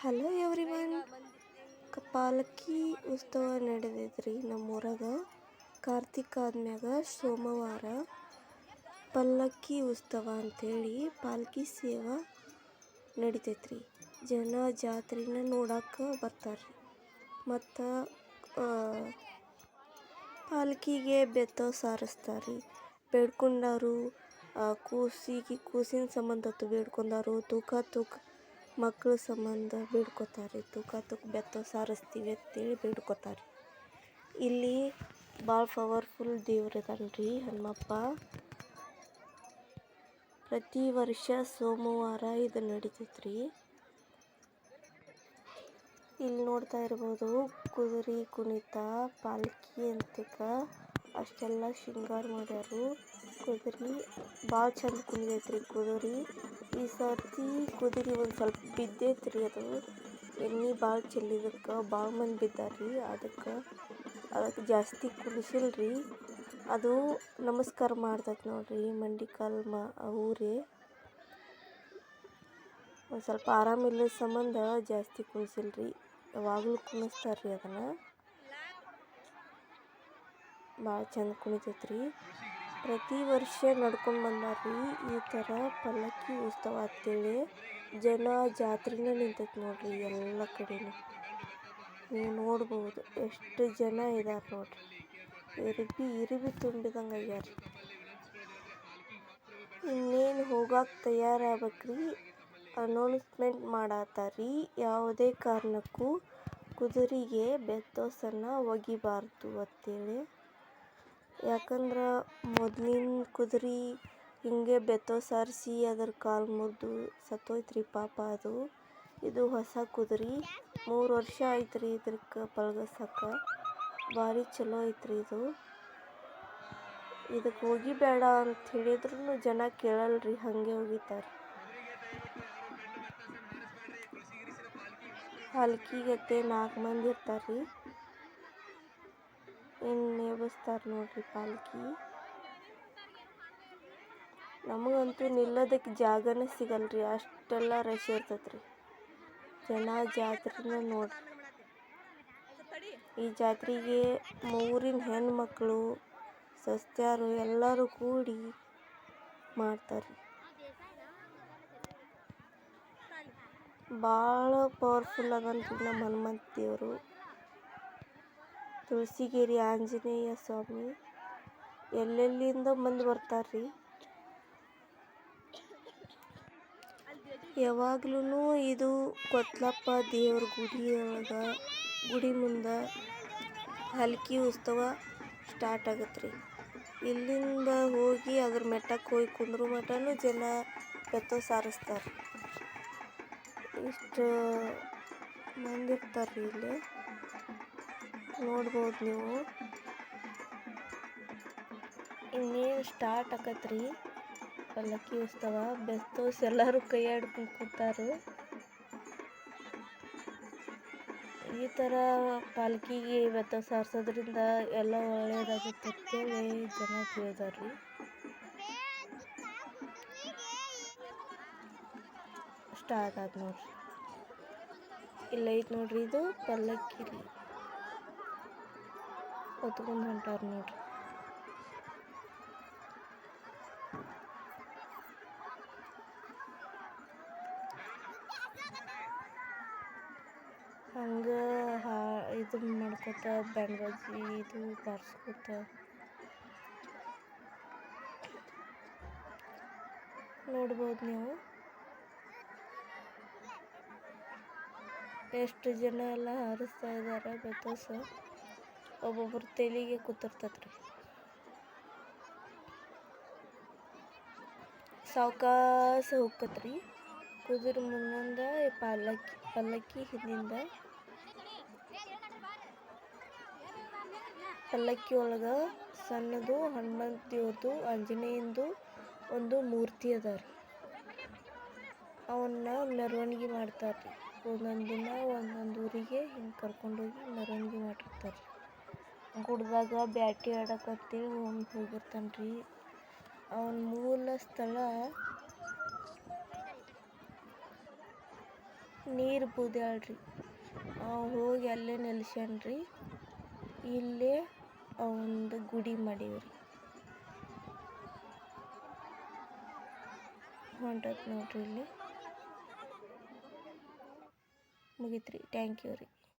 Hello everyone ಪಾಲಕಿ ಉತ್ಸವ ನಡೆದೈತ್ರಿ ನಮ್ಮೂರಾಗ. ಕಾರ್ತಿಕ ಆದ್ಮ್ಯಾಗ ಸೋಮವಾರ ಪಲ್ಲಕ್ಕಿ ಉತ್ಸವ ಅಂಥೇಳಿ ಪಾಲ್ಕಿ ಸೇವಾ ನಡಿತೈತ್ರಿ. ಜನ ಜಾತ್ರೆನ ನೋಡಕ್ಕೆ ಬರ್ತಾರ್ರಿ. ಮತ್ತು ಪಾಲ್ಕಿಗೆ ಬೆತ್ತ ಸಾರಿಸ್ತಾರ್ರಿ. ಬೇಡ್ಕೊಂಡಾರು ಕೂಸಿಗೆ, ಕೂಸಿನ ಸಂಬಂಧ ಬೇಡ್ಕೊಂಡಾರು, ತೂಕ ತೂಕ ಮಕ್ಳ ಸಂಬಂಧ ಬೇಡ್ಕೊತಾರೆ, ತೂಕ ತೂಕ ಬೆತ್ತ ಸಾರಿಸ್ತೀವಿ ಅಂತೇಳಿ ಬೇಡ್ಕೊತಾರೆ. ಇಲ್ಲಿ ಭಾಳ ಪವರ್ಫುಲ್ ದೇವ್ರು ರೀ ಹನುಮಪ್ಪ. ಪ್ರತಿ ವರ್ಷ ಸೋಮವಾರ ಇದು ನಡಿತೈತ್ರಿ. ಇಲ್ಲಿ ನೋಡ್ತಾ ಇರ್ಬೋದು, ಕುದುರೆ, ಕುಣಿತ, ಪಾಲ್ಕಿ, ಅಂತಕ, ಅಷ್ಟೆಲ್ಲ ಶೃಂಗಾರ ಮಾಡ್ಯಾರು. ಕುದುರೆ, ಭಾಳ ಚಂದ ಕುಣಿತೈತ್ರಿ ಕುದುರೆ. ಈ ಸರ್ತಿ ಕುದುರೆ ಒಂದು ಸ್ವಲ್ಪ ಬಿದ್ದೈತ್ರಿ ಅದು. ಎಣ್ಣೆ ಭಾಳ ಚೆಲ್ಲಿದಕ್ಕೆ ಭಾಳ ಮಂದಿ ಬಿದ್ದಾರ್ರಿ ಅದಕ್ಕೆ. ಅದಕ್ಕೆ ಜಾಸ್ತಿ ಕುಣಿಸಿಲ್ರಿ. ಅದು ನಮಸ್ಕಾರ ಮಾಡ್ತೈತೆ ನೋಡ್ರಿ ಮಂಡಿ ಕಾಲು ಮಾ ಊರಿ. ಒಂದು ಸ್ವಲ್ಪ ಆರಾಮಿಲ್ಲದ ಸಂಬಂಧ ಜಾಸ್ತಿ ಕುಣಿಸಿಲ್ರಿ. ಯಾವಾಗಲೂ ಕುಣಿಸ್ತಾರ್ರಿ ಅದನ್ನು. ಭಾಳ ಚಂದ ಕುಣಿತೈತ್ರಿ. ಪ್ರತಿ ವರ್ಷ ನಡ್ಕೊಂಡ್ ಬಂದಾರ್ರಿ, ಈ ಥರ ಪಲ್ಲಕ್ಕಿ ಉತ್ಸವ ಅಂತೇಳಿ ಜನ ಜಾತ್ರೆನೇ ನಿಂತೈತೆ ನೋಡ್ರಿ ಎಲ್ಲ ಕಡೆನೂ. ನೀವು ನೋಡ್ಬೋದು ಎಷ್ಟು ಜನ ಇದ್ದಾರೆ ನೋಡ್ರಿ. ಇರಿಬಿ ಇರಿಬಿ ತುಂಬಿದಂಗೆ ಆಗ್ಯಾರ. ಇನ್ನೇನು ಹೋಗಕ್ಕೆ ತಯಾರಾಗ್ಬೇಕ್ರಿ ಅನೌನ್ಸ್ಮೆಂಟ್ ಮಾಡತ್ತಾರಿ ಯಾವುದೇ ಕಾರಣಕ್ಕೂ ಕುದುರೆಗೆ ಬೆತ್ತೋಸನ್ನು ಒಗಿಬಾರ್ದು ಅಂತೇಳಿ ಯಾಕಂದ್ರೆ ಮೊದ್ಲಿನ ಕುದುರೆ ಹಿಂಗೆ ಬೆತ್ತ ಸಾರಿಸಿ ಅದ್ರ ಕಾಲು ಮುರಿದು ಸತ್ತೋಯ್ತ್ರಿ ಪಾಪ ಅದು. ಇದು ಹೊಸ ಕುದುರೆ. ಮೂರು ವರ್ಷ ಆಯ್ತ್ರಿ ರೀ ಇದಕ್ಕೆ ಪಳಗಸಕ್ಕೆ ಭಾರಿ ಚಲೋ ಐತ್ರಿ ಇದು. ಇದಕ್ಕೆ ಹೋಗಿ ಬೇಡ ಅಂತ ಹೇಳಿದ್ರು ಜನ ಕೇಳಲ್ರಿ ಹಾಗೆ ಹಲ್ಕಿ ಹಲ್ಕಿಗತ್ತೆ ನಾಲ್ಕು ಮಂದಿ ಇರ್ತಾರ್ರಿ. ಇನ್ನು ಎಬ್ಬಿಸ್ತಾರೆ ನೋಡ್ರಿ ಪಾಲ್ಕಿ? ನಮಗಂತೂ ನಿಲ್ಲೋದಕ್ಕೆ ಜಾಗನೇ ಸಿಗಲ್ರಿ, ಅಷ್ಟೆಲ್ಲ ರಶ್ ಇರ್ತೈತ್ರಿ. ಜನ ಜಾತ್ರೆನ ನೋಡ್ರಿ. ಈ ಜಾತ್ರೆಗೆ ಊರಿನ ಹೆಣ್ಮಕ್ಳು, ಸಸ್ತ್ಯಾರು ಎಲ್ಲರೂ ಕೂಡಿ ಮಾಡ್ತಾರೆ ಭಾಳ ಪವರ್ಫುಲ್ ಆಗಂತ ನಮ್ಮ ಹನುಮಂತ ದೇವರು. ತುಳಸಿಗಿರಿ ಆಂಜನೇಯ ಸ್ವಾಮಿ, ಎಲ್ಲೆಲ್ಲಿಂದ ಮಂದಿ ಬರ್ತಾರ್ರಿ? ಯಾವಾಗ್ಲೂ ಇದು ಕೊತ್ಲಪ್ಪ ದೇವ್ರ ಗುಡಿ ಒಳಗೆ ಗುಡಿ ಮುಂದೆ ಹಲ್ಕಿ ಉತ್ಸವ ಸ್ಟಾರ್ಟ್ ಆಗತ್ತೆ ರೀ ಇಲ್ಲಿಂದ ಹೋಗಿ ಅದ್ರ ಮೆಟ್ಟಕ್ಕೆ ಹೋಗಿ ಕುಂದ್ರು ಮಟನೂ ಜನ ಬೆತ್ತ ಸಾರಿಸ್ತಾರೆ ಇಷ್ಟು ಮಂದಿ ರೀ ಇಲ್ಲಿ. ನೋಡ್ಬೋದು ನೀವು. ಇನ್ನೇನು ಸ್ಟಾರ್ಟ್ ಆಕತ್ರಿ ಪಲ್ಲಕ್ಕಿ ಉತ್ಸವ, ಬೆಸ್ತೋಸ್ ಎಲ್ಲರೂ ಕೈ ಆಡ್ಕೊಂಡು ಕೂತಾರೆ. ಈ ಥರ ಪಾಲ್ಕಿಗೆ ಬೆತ್ತ ಸಾರ್ಸೋದ್ರಿಂದ ಎಲ್ಲ ಒಳ್ಳೇದಾಗುತ್ತೆ ಅಂತೇಳಿ ಜನ ತಿಳಿದಾರ್ರಿ ಸ್ಟಾರ್ಟ್ ಆದ ನೋಡ್ರಿ. ಲೈಟ್ ನೋಡ್ರಿ ಇದು ಪಲ್ಲಕ್ಕಿ. ಹೊತ್ಕೊಂಡು ಹೊಂಟಾರ ನೋಡ್ರಿ. ಹಂಗೆ ಹಾ ಇದು ಮಾಡ್ಕೊತ ಬ್ಯಾಂಡ್ ಇದು ಬಾರಿಸ್ಕೊತ. ನೋಡ್ಬೋದು ನೀವು. ಎಷ್ಟು ಜನ ಎಲ್ಲ ಹಾರಿಸ್ತಾ ಇದ್ದಾರೆ ಬೆತ್ತಸ ಒಬ್ಬೊಬ್ರು ತಲೆಗೆ ಕೂತಿರ್ತೈತ್ರಿ. ಸಾವಕಾಸ ಹೋಗ್ತತ್ರಿ ಕುದುರೆ ಮುಂದಿಂದ ಪಲ್ಲಕ್ಕಿ ಪಲ್ಲಕ್ಕಿ ಹಿಂದಿಂದ. ಪಲ್ಲಕ್ಕಿ ಒಳಗೆ ಸಣ್ಣದು, ಹನುಮಂತ ದೇವ್ರದು ಆಂಜನೇಯಂದು ಒಂದು ಮೂರ್ತಿ ಅದ ರೀ ಅವನ್ನ ಮೆರವಣಿಗೆ ಮಾಡ್ತಾರೆ ರೀ ಒಂದೊಂದು ದಿನ ಒಂದೊಂದು ಊರಿಗೆ ಹಿಂಗೆ ಕರ್ಕೊಂಡೋಗಿ ಮೆರವಣಿಗೆ ಮಾಡಿರ್ತಾರೆ ಗುಡ್ದಾಗ ಬ್ಯಾಟಿ ಆಡಕತ್ತಿ ಹೋಗಿ ಹೋಗಿರ್ತಾನೆ ರೀ ಅವನ ಮೂಲ ಸ್ಥಳ ನೀರು ಅವ ಹೋಗಿ ಅಲ್ಲೇ ನಿಲ್ಸ್ಯಾನ್ರಿ. ಇಲ್ಲೇ ಅವಂದು ಗುಡಿ ಮಾಡೀವ್ರಿ. ಹೊಂಟತ್ ನೋಡ್ರಿ ಇಲ್ಲಿ. ಮುಗೀತ್ರಿ. ಥ್ಯಾಂಕ್ ಯು ರೀ.